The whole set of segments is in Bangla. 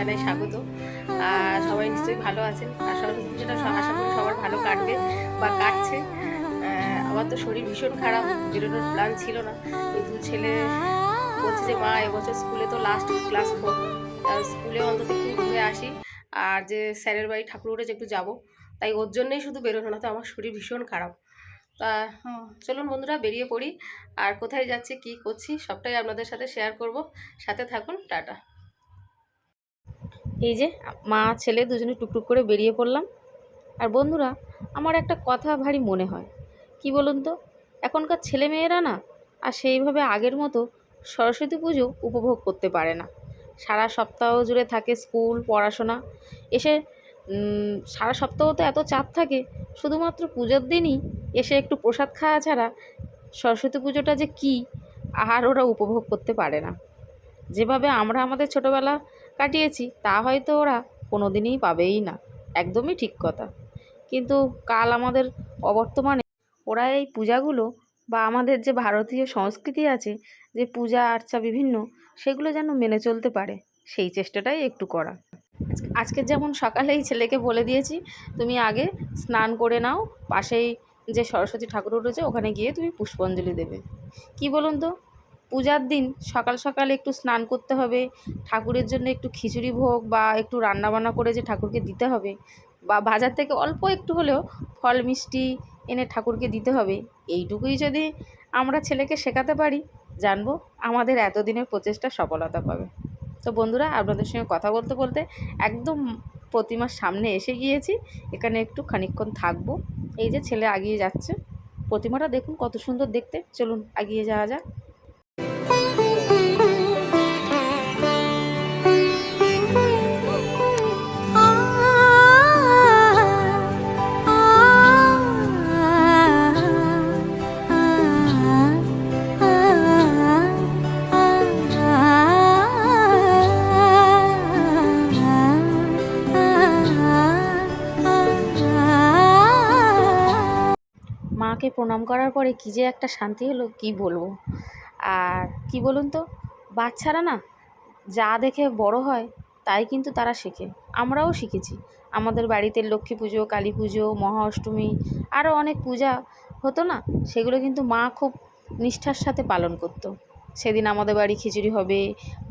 জানাই স্বাগত। আর সবাই নিশ্চয়ই ভালো আছেন। আর সরস্বতী স- আশা করি সবার ভালো কাটবে বা কাটছে। আমার তো শরীর ভীষণ খারাপ, বেরোনোর প্ল্যান ছিল না। কিন্তু ছেলে বলছে যে, মা, এবছর স্কুলে তো লাস্ট ক্লাস ফোর স্কুলে অন্তত একটু ঘুরে আসি। আর যে স্যারের বাড়ি ঠাকুর উঠেছে একটু যাব। তাই ওর জন্যই শুধু বেরোনো না, তো আমার শরীর ভীষণ খারাপ। তা চলুন বন্ধুরা, বেরিয়ে পড়ি। আর কোথায় যাচ্ছি, কি করছি, সবটাই আপনাদের সাথে শেয়ার করব। সাথে থাকুন, টাটা। এই যে, মা, ছেলে দুজনে টুকটুক করে বেরিয়ে পড়লাম। আর বন্ধুরা, আমার একটা কথা ভারী মনে হয়। কি বলুন তো? এখনকার ছেলে মেয়েরা না, আর সেইভাবে আগের মতো সরস্বতী পুজো উপভোগ করতে পারে না। সারা সপ্তাহ জুড়ে থাকে স্কুল, পড়াশোনা। এসে সারা সপ্তাহ তো এত চাপ থাকে, শুধুমাত্র পুজোর দিনই এসে একটু প্রসাদ খাওয়া ছাড়া সরস্বতী পুজোটা যে কী, আর ওরা উপভোগ করতে পারে না। যেভাবে আমরা আমাদের ছোটোবেলা কাটিয়েছি, তা হয়তো ওরা কোনো দিনই পাবেই না। একদমই ঠিক কথা। কিন্তু কাল আমাদের অবর্তমানে ওরা এই পূজাগুলো বা আমাদের যে ভারতীয় সংস্কৃতি আছে, যে পূজা, আর্চা বিভিন্ন, সেগুলো যেন মেনে চলতে পারে, সেই চেষ্টাটাই একটু করা। আজকে- যেমন সকালেই ছেলেকে বলে দিয়েছি, তুমি আগে স্নান করে নাও, পাশেই যে সরস্বতী ঠাকুর উঠেছে ওখানে গিয়ে তুমি পুষ্পাঞ্জলি দেবে। কি বলুন তো? পূজার দিন সকাল সকাল একটু স্নান করতে হবে, ঠাকুরের জন্য একটু খিচুড়ি ভোগ বা একটু রান্নাবান্না করে যে ঠাকুরকে দিতে হবে বা বাজার থেকে অল্প একটু হলেও ফল, মিষ্টি এনে ঠাকুরকে দিতে হবে। এইটুকুই যদি আমরা ছেলেকে শেখাতে পারি, জানব আমাদের এতদিনের প্রচেষ্টা সফলতা পাবে। তো বন্ধুরা, আপনাদের সঙ্গে কথা বলতে বলতে একদম প্রতিমার সামনে এসে গিয়েছি, এখানে একটু খানিকক্ষণ থাকব। এই যে ছেলে আগিয়ে যাচ্ছে, প্রতিমাটা দেখুন কত সুন্দর দেখতে। চলুন আগিয়ে যাওয়া যাক। প্রণাম করার পরে কী যে একটা শান্তি হলো, কি বলব? আর কি বলুন তো, বাচ্চারা না যা দেখে বড় হয়, তাই কিন্তু তারা শেখে। আমরাও শিখেছি। আমাদের বাড়িতে লক্ষ্মী পুজো, কালী পুজো মহা অষ্টমী আরও অনেক পূজা হতো না, সেগুলো কিন্তু মা খুব নিষ্ঠার সাথে পালন করতো। সেদিন আমাদের বাড়ি খিচুড়ি হবে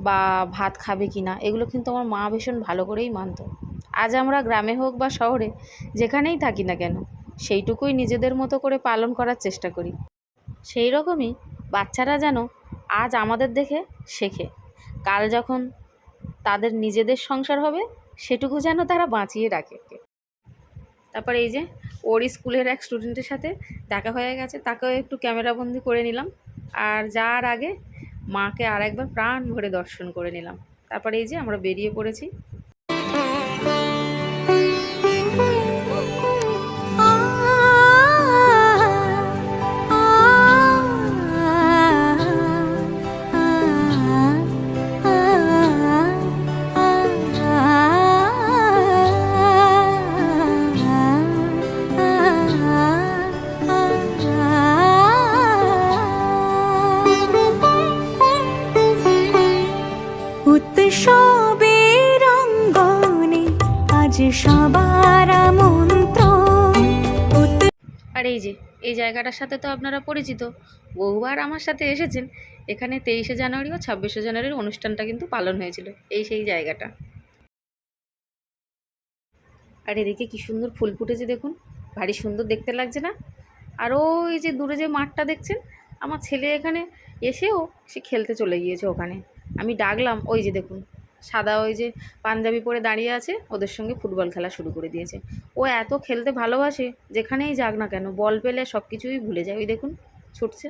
বা ভাত খাবে কি না, এগুলো কিন্তু আমার মা ভীষণ ভালো করেই মানতো। আজ আমরা গ্রামে হোক বা শহরে, যেখানেই থাকি না কেন সেইটুকুই নিজেদের মতো করে পালন করার চেষ্টা করি। সেই রকমই বাচ্চারা যেন আজ আমাদের দেখে শেখে। কাল যখন তাদের নিজেদের সংসার হবে, সেটুকু যেন তারা বাঁচিয়ে রাখে। তারপরে এই যে ওর স্কুলের এক স্টুডেন্টের সাথে দেখা হয়ে গেছে, তাকেও একটু ক্যামেরাবন্দি করে নিলাম। আর যাওয়ার আগে মাকে আর একবার প্রাণ ভরে দর্শন করে নিলাম। তারপরে এই যে আমরা বেরিয়ে পড়েছি। আর এই যে, এই জায়গাটার সাথে তো আপনারা পরিচিত। বহুবার আমার সাথে এসেছেন। এখানে তেইশে জানুয়ারি ও ছাব্বিশে জানুয়ারির অনুষ্ঠানটা কিন্তু পালন হয়েছিল, এই সেই জায়গাটা। আর এদিকে কি সুন্দর ফুল ফুটেছে দেখুন, ভারী সুন্দর দেখতে লাগছে না? আর ওই যে দূরে যে মাঠটা দেখছেন, আমার ছেলে এখানে এসেও সে খেলতে চলে গিয়েছে ওখানে। আমি ডাকলাম, ওই যে দেখুন সাদা ওই যে পাঞ্জাবি পরে দাঁড়িয়ে আছে, ওদের সঙ্গে ফুটবল খেলা শুরু করে দিয়েছে। ও এত খেলতে ভালোবাসে, যেখানেই যাক না কেন, বল পেলে সব কিছুই ভুলে যায়। ওই দেখুন, ছুটছে।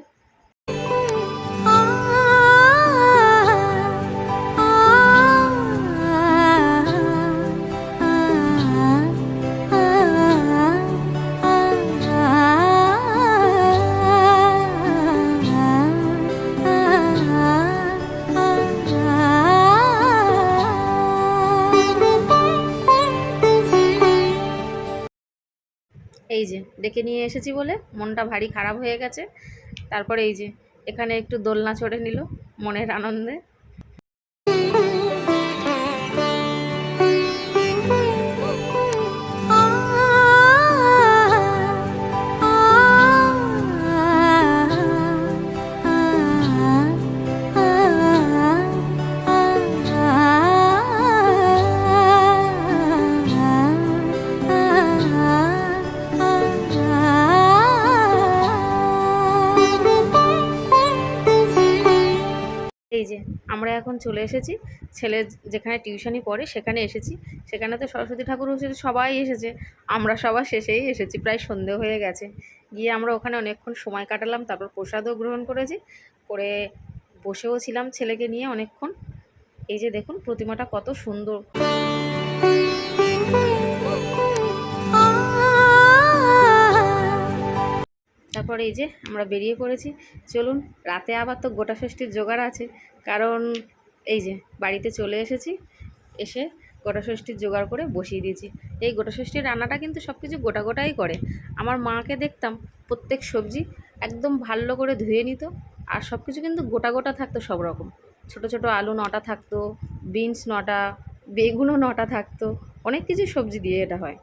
এই যে, ডেকে নিয়ে এসেছি বলে মনটা ভারী খারাপ হয়ে গেছে। তারপরে এই যে, এখানে একটু দোলনা চড়ে নিল মনের আনন্দে। চলে এসেছি। ছেলে যেখানে টিউশনি পড়ে সেখানে এসেছি। সেখানে তো সরস্বতী ঠাকুর এসেছে সবাই এসেছে। আমরা সবার শেষেই এসেছি, প্রায় সন্ধে হয়ে গেছে। গিয়ে আমরা ওখানে অনেকক্ষণ সময় কাটালাম, তারপর প্রসাদও গ্রহণ করেছি। করে বসেও ছিলাম ছেলেকে নিয়ে অনেকক্ষণ। এই যে দেখুন, প্রতিমাটা কত সুন্দর। তারপর এই যে আমরা বেরিয়ে পড়েছি। চলুন, রাতে আবার তো গোটা ষষ্ঠীর জোগাড় আছে। কারণ এই যে, বাড়িতে চলে এসেছি, এসে গোটা ষষ্ঠীর জোগাড় করে বসিয়ে দিয়েছি। এই গোটা ষষ্ঠীর রান্নাটা কিন্তু সব কিছু গোটা গোটাই করে। আমার মাকে দেখতাম প্রত্যেক সবজি একদম ভালো করে ধুয়ে নিত, আর সব কিছু কিন্তু গোটা গোটা থাকতো সব রকম। ছোটো ছোটো আলু নটা থাকতো, বিনস নটা, বেগুনও নটা থাকতো, অনেক কিছু সবজি দিয়ে এটা হয়।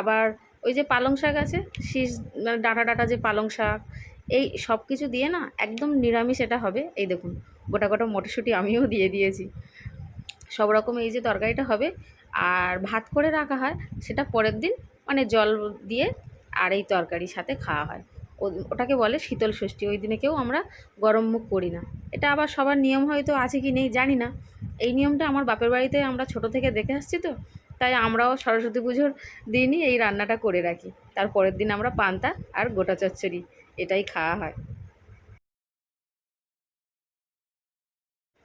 আবার ওই যে পালং শাক আছে, শীষ মানে ডাঁটা ডাঁটা যে পালং শাক, এই সব কিছু দিয়ে না একদম নিরামিষ এটা হবে। এই দেখুন গোটা গোটা মটরশুঁটি আমিও দিয়ে দিয়েছি। সব রকম এই যে তরকারিটা হবে। আর ভাত করে রাখা হয়, সেটা পরের দিন মানে জল দিয়ে আর এই তরকারির সাথে খাওয়া হয়। ওটাকে বলে শীতল ষষ্ঠী। ওই দিনে কেউ আমরা গরম মুখ করি না। এটা আবার সবার নিয়ম হয়তো আছে কি নেই জানি না। এই নিয়মটা আমার বাপের বাড়িতে আমরা ছোট থেকে দেখে আসছি তো, তাই আমরাও সরস্বতী পুজোর দিনই এই রান্নাটা করে রাখি। তার পরের দিন আমরা পান্তা আর গোটা চচ্চড়ি, এটাই খাওয়া হয়।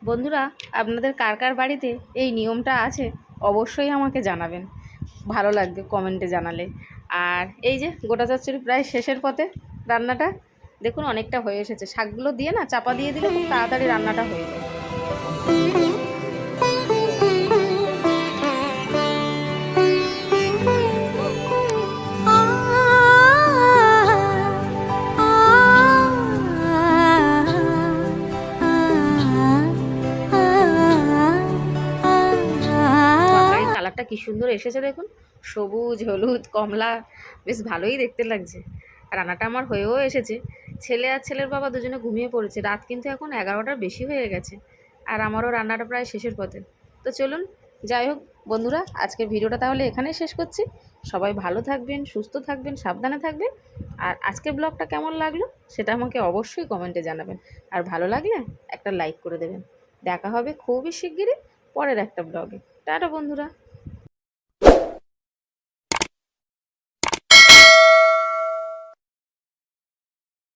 বন্ধুরা, আপনাদের কার কার বাড়িতে এই নিয়মটা আছে অবশ্যই আমাকে জানাবেন। ভালো লাগবে কমেন্টে জানালে। আর এই যে গোটা চচ্চড়ি প্রায় শেষের পথে রান্নাটা, দেখুন অনেকটা হয়ে এসেছে। শাকগুলো দিয়ে না, চাপা দিয়ে দিলে খুব তাড়াতাড়ি রান্নাটা হয়ে যায়। কি সুন্দর এসেছে দেখুন। সবুজ, হলুদ, কমলা, বেশ ভালোই দেখতে লাগছে। রান্নাটা আমার হয়েও এসেছে। ছেলে আর ছেলের বাবা দুজনে ঘুমিয়ে পড়েছে। রাত কিন্তু এখন এগারোটার বেশি হয়ে গেছে। আর আমারও রান্নাটা প্রায় শেষের পথে। তো চলুন, যাই হোক বন্ধুরা, আজকের ভিডিওটা তাহলে এখানেই শেষ করছি। সবাই ভালো থাকবেন, সুস্থ থাকবেন, সাবধানে থাকবেন। আর আজকের ব্লগটা কেমন লাগল সেটা আমাকে অবশ্যই কমেন্টে জানাবেন। আর ভালো লাগলে একটা লাইক করে দেবেন। দেখা হবে খুবই শিগগিরই পরের একটা ব্লগে। টাটা বন্ধুরা।